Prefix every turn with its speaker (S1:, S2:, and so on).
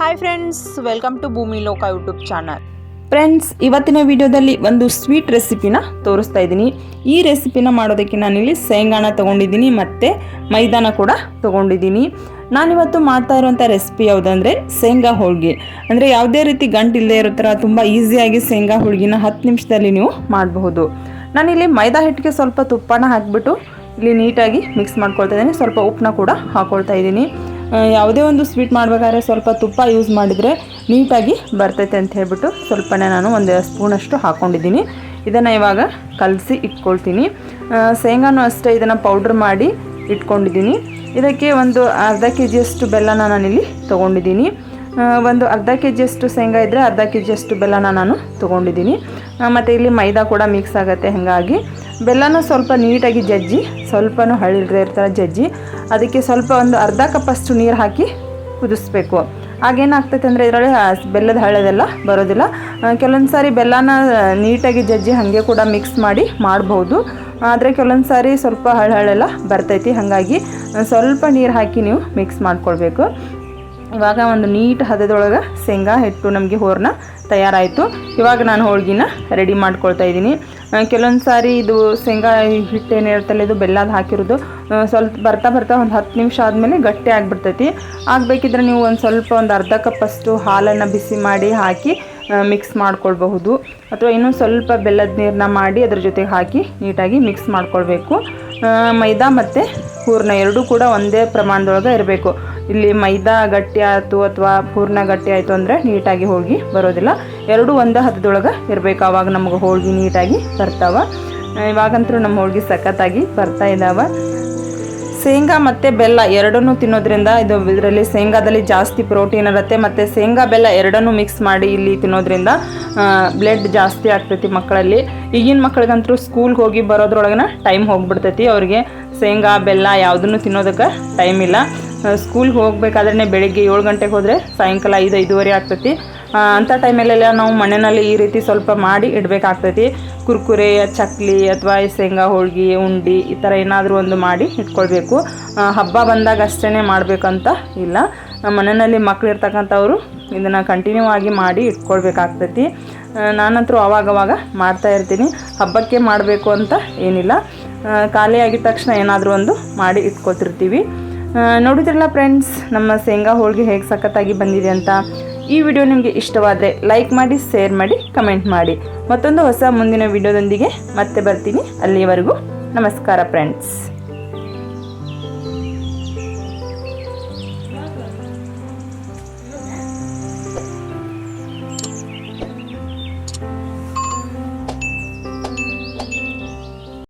S1: Hi friends welcome to ಭೂಮಿ ಲೋಕ YouTube channel
S2: friends ಇವತ್ತಿನ ವಿಡಿಯೋದಲ್ಲಿ ಒಂದು ಸ್ವೀಟ್ ರೆಸಿಪಿನ ತೋರಿಸ್ತಾ ಇದ್ದೀನಿ. ಈ ರೆಸಿಪಿನ ಮಾಡೋದಕ್ಕೆ ನಾನಿಲ್ಲಿ ಶೇಂಗಾನ ತೊಗೊಂಡಿದ್ದೀನಿ ಮತ್ತು ಮೈದಾನ ಕೂಡ ತೊಗೊಂಡಿದ್ದೀನಿ. ನಾನಿವತ್ತು ಮಾಡ್ತಾ ಇರುವಂಥ ರೆಸಿಪಿ ಯಾವುದಂದರೆ ಶೇಂಗಾ ಹೋಳಿಗೆ. ಅಂದರೆ ಯಾವುದೇ ರೀತಿ ಗಂಟು ಇಲ್ಲದೇ ಇರೋ ಥರ ತುಂಬ ಈಸಿಯಾಗಿ ಶೇಂಗಾ ಹೋಳಿಗೆನ ಹತ್ತು ನಿಮಿಷದಲ್ಲಿ ನೀವು ಮಾಡಬಹುದು. ನಾನಿಲ್ಲಿ ಮೈದಾ ಹಿಟ್ಟಿಗೆ ಸ್ವಲ್ಪ ತುಪ್ಪನ ಹಾಕಿಬಿಟ್ಟು ಇಲ್ಲಿ ನೀಟಾಗಿ ಮಿಕ್ಸ್ ಮಾಡ್ಕೊಳ್ತಾ ಇದ್ದೀನಿ. ಸ್ವಲ್ಪ ಉಪ್ಪನ್ನ ಕೂಡ ಹಾಕ್ಕೊಳ್ತಾ ಇದ್ದೀನಿ. ಯಾವುದೇ ಒಂದು ಸ್ವೀಟ್ ಮಾಡಬೇಕಾದ್ರೆ ಸ್ವಲ್ಪ ತುಪ್ಪ ಯೂಸ್ ಮಾಡಿದರೆ ನೀಟಾಗಿ ಬರ್ತೈತೆ ಅಂತ ಹೇಳ್ಬಿಟ್ಟು ಸ್ವಲ್ಪನೇ ನಾನು ಒಂದು ಸ್ಪೂನಷ್ಟು ಹಾಕ್ಕೊಂಡಿದ್ದೀನಿ ಇದನ್ನು ಇವಾಗ ಕಲಸಿ ಇಟ್ಕೊಳ್ತೀನಿ. ಶೇಂಗಾನು ಅಷ್ಟೇ ಇದನ್ನು ಪೌಡ್ರ್ ಮಾಡಿ ಇಟ್ಕೊಂಡಿದ್ದೀನಿ. ಇದಕ್ಕೆ ಒಂದು ಅರ್ಧ ಕೆ ಜಿಯಷ್ಟು ಬೆಲ್ಲನ ನಾನಿಲ್ಲಿ ತೊಗೊಂಡಿದ್ದೀನಿ. ಆ, ಒಂದು ಅರ್ಧ ಕೆ ಜಿಯಷ್ಟು ಶೇಂಗಾ ಇದ್ದರೆ ಅರ್ಧ ಕೆ ಜಿಯಷ್ಟು ಬೆಲ್ಲನ ನಾನು ತೊಗೊಂಡಿದ್ದೀನಿ. ಮತ್ತು ಇಲ್ಲಿ ಮೈದಾ ಕೂಡ ಮಿಕ್ಸ್ ಆಗುತ್ತೆ ಹಾಗಾಗಿ. ಬೆಲ್ಲನ ಸ್ವಲ್ಪ ನೀಟಾಗಿ ಜಜ್ಜಿ, ಸ್ವಲ್ಪನೂ ಹಳ್ಳಿಲ್ದೇ ಇರ್ತಾರೆ ಜಜ್ಜಿ, ಅದಕ್ಕೆ ಸ್ವಲ್ಪ ಒಂದು ಅರ್ಧ ಕಪ್ಪಷ್ಟು ನೀರು ಹಾಕಿ ಕುದಿಸ್ಬೇಕು. ಆಗೇನಾಗ್ತೈತೆ ಅಂದರೆ ಇದರಲ್ಲಿ ಬೆಲ್ಲದ ಹಳ್ಳದೆಲ್ಲ ಬರೋದಿಲ್ಲ. ಕೆಲವೊಂದು ಸಾರಿ ಬೆಲ್ಲನ ನೀಟಾಗಿ ಜಜ್ಜಿ ಹಾಗೆ ಕೂಡ ಮಿಕ್ಸ್ ಮಾಡಿ ಮಾಡ್ಬೋದು. ಆದರೆ ಕೆಲವೊಂದು ಸಾರಿ ಸ್ವಲ್ಪ ಹಳ್ಳ ಹಳ್ಳೆಲ್ಲ ಬರ್ತೈತಿ, ಹಾಗಾಗಿ ಸ್ವಲ್ಪ ನೀರು ಹಾಕಿ ನೀವು ಮಿಕ್ಸ್ ಮಾಡ್ಕೊಳ್ಬೇಕು. ಇವಾಗ ಒಂದು ನೀಟ್ ಹದದೊಳಗೆ ಶೇಂಗಾ ಹಿಟ್ಟು ನಮಗೆ ಹೋರ್ನ ತಯಾರಾಯಿತು. ಇವಾಗ ನಾನು ಹೋಳ್ಗಿನ ರೆಡಿ ಮಾಡ್ಕೊಳ್ತಾ ಇದ್ದೀನಿ. ಕೆಲವೊಂದು ಸಾರಿ ಇದು ಶೇಂಗಾ ಹಿಟ್ಟು ಏನಿರುತ್ತಲ್ಲ ಇದು ಬೆಲ್ಲದ ಹಾಕಿರೋದು. ಸ್ವಲ್ಪ ಬರ್ತಾ ಬರ್ತಾ ಒಂದು ಹತ್ತು ನಿಮಿಷ ಆದಮೇಲೆ ಗಟ್ಟಿ ಆಗಿಬಿಡ್ತೈತಿ. ಆಗಬೇಕಿದ್ರೆ ನೀವು ಒಂದು ಸ್ವಲ್ಪ ಒಂದು ಅರ್ಧ ಕಪ್ಪಷ್ಟು ಹಾಲನ್ನು ಬಿಸಿ ಮಾಡಿ ಹಾಕಿ ಮಿಕ್ಸ್ ಮಾಡ್ಕೊಳ್ಬಹುದು. ಅಥವಾ ಇನ್ನೂ ಸ್ವಲ್ಪ ಬೆಲ್ಲದ ನೀರನ್ನ ಮಾಡಿ ಅದ್ರ ಜೊತೆಗೆ ಹಾಕಿ ನೀಟಾಗಿ ಮಿಕ್ಸ್ ಮಾಡ್ಕೊಳ್ಬೇಕು. ಮೈದಾ ಮತ್ತು ಹೂರ್ಣ ಎರಡೂ ಕೂಡ ಒಂದೇ ಪ್ರಮಾಣದೊಳಗೆ ಇರಬೇಕು. ಇಲ್ಲಿ ಮೈದಾ ಗಟ್ಟಿ ಆಯಿತು ಅಥವಾ ಪೂರ್ಣ ಗಟ್ಟಿ ಆಯಿತು ಅಂದರೆ ನೀಟಾಗಿ ಹೋಗಿ ಬರೋದಿಲ್ಲ. ಎರಡೂ ಒಂದು ಹದದೊಳಗೆ ಇರಬೇಕು. ಆವಾಗ ನಮ್ಗೆ ಹೋಳ್ಗೆ ನೀಟಾಗಿ ಬರ್ತಾವೆ. ಇವಾಗಂತೂ ನಮ್ಮ ಹೋಳ್ಗೆ ಸಖತ್ತಾಗಿ ಬರ್ತಾ ಇದ್ದಾವೆ ಶೇಂಗಾ ಮತ್ತು ಬೆಲ್ಲ ಎರಡನ್ನೂ ತಿನ್ನೋದ್ರಿಂದ ಇದು ಇದರಲ್ಲಿ ಶೇಂಗಾದಲ್ಲಿ ಜಾಸ್ತಿ ಪ್ರೋಟೀನ್ ಇರುತ್ತೆ. ಮತ್ತು ಶೇಂಗಾ ಬೆಲ್ಲ ಎರಡನ್ನೂ ಮಿಕ್ಸ್ ಮಾಡಿ ಇಲ್ಲಿ ತಿನ್ನೋದ್ರಿಂದ ಬ್ಲಡ್ ಜಾಸ್ತಿ ಆಗ್ತೈತಿ ಮಕ್ಕಳಲ್ಲಿ. ಈಗಿನ ಮಕ್ಳಿಗಂತೂ ಸ್ಕೂಲ್ಗೆ ಹೋಗಿ ಬರೋದ್ರೊಳಗನ ಟೈಮ್ ಹೋಗ್ಬಿಡ್ತೈತಿ. ಅವ್ರಿಗೆ ಶೇಂಗಾ, ಬೆಲ್ಲ ಯಾವುದನ್ನು ತಿನ್ನೋದಕ್ಕೆ ಟೈಮ್ ಇಲ್ಲ. ಸ್ಕೂಲ್ಗೆ ಹೋಗಬೇಕಾದ್ರೆ ಬೆಳಿಗ್ಗೆ ಏಳು ಗಂಟೆಗೆ ಹೋದರೆ ಸಾಯಂಕಾಲ ಐದು ಐದುವರೆ ಆಗ್ತೈತಿ. ಅಂಥ ಟೈಮಲ್ಲೆಲ್ಲ ನಾವು ಮನೆಯಲ್ಲಿ ಈ ರೀತಿ ಸ್ವಲ್ಪ ಮಾಡಿ ಇಡಬೇಕಾಗ್ತೈತಿ. ಕುರ್ಕುರೆ ಚಕ್ಲಿ ಅಥವಾ ಶೇಂಗಾ ಹೋಳ್ಗೆ ಉಂಡಿ ಈ ಥರ ಏನಾದರೂ ಒಂದು ಮಾಡಿ ಇಟ್ಕೊಳ್ಬೇಕು. ಹಬ್ಬ ಬಂದಾಗ ಅಷ್ಟೇ ಮಾಡಬೇಕಂತ ಇಲ್ಲ. ಮನೆಯಲ್ಲಿ ಮಕ್ಕಳು ಇರ್ತಕ್ಕಂಥವ್ರು ಇದನ್ನು ಕಂಟಿನ್ಯೂ ಆಗಿ ಮಾಡಿ ಇಟ್ಕೊಳ್ಬೇಕಾಗ್ತೈತಿ. ನಾನಂತರೂ ಅವಾಗವಾಗ ಮಾಡ್ತಾ ಇರ್ತೀನಿ. ಹಬ್ಬಕ್ಕೆ ಮಾಡಬೇಕು ಅಂತ ಏನಿಲ್ಲ. ಆ, ಖಾಲಿ ಆಗಿದ ತಕ್ಷಣ ಏನಾದರೂ ಒಂದು ಮಾಡಿ ಇಟ್ಕೊತಿರ್ತೀವಿ. ನೋಡಿದ್ರಲ್ಲ ಫ್ರೆಂಡ್ಸ್ ನಮ್ಮ ಶೇಂಗಾ ಹೋಳಿಗೆ ಹೇಗೆ ಸಖತ್ತಾಗಿ ಬಂದಿದೆ ಅಂತ. ಈ ವಿಡಿಯೋ ನಿಮಗೆ ಇಷ್ಟವಾದರೆ ಲೈಕ್ ಮಾಡಿ ಶೇರ್ ಮಾಡಿ ಕಮೆಂಟ್ ಮಾಡಿ. ಮತ್ತೊಂದು ಹೊಸ ಮುಂದಿನ ವಿಡಿಯೋದೊಂದಿಗೆ ಮತ್ತೆ ಬರ್ತೀನಿ. ಅಲ್ಲಿಯವರೆಗೂ ನಮಸ್ಕಾರ ಫ್ರೆಂಡ್ಸ್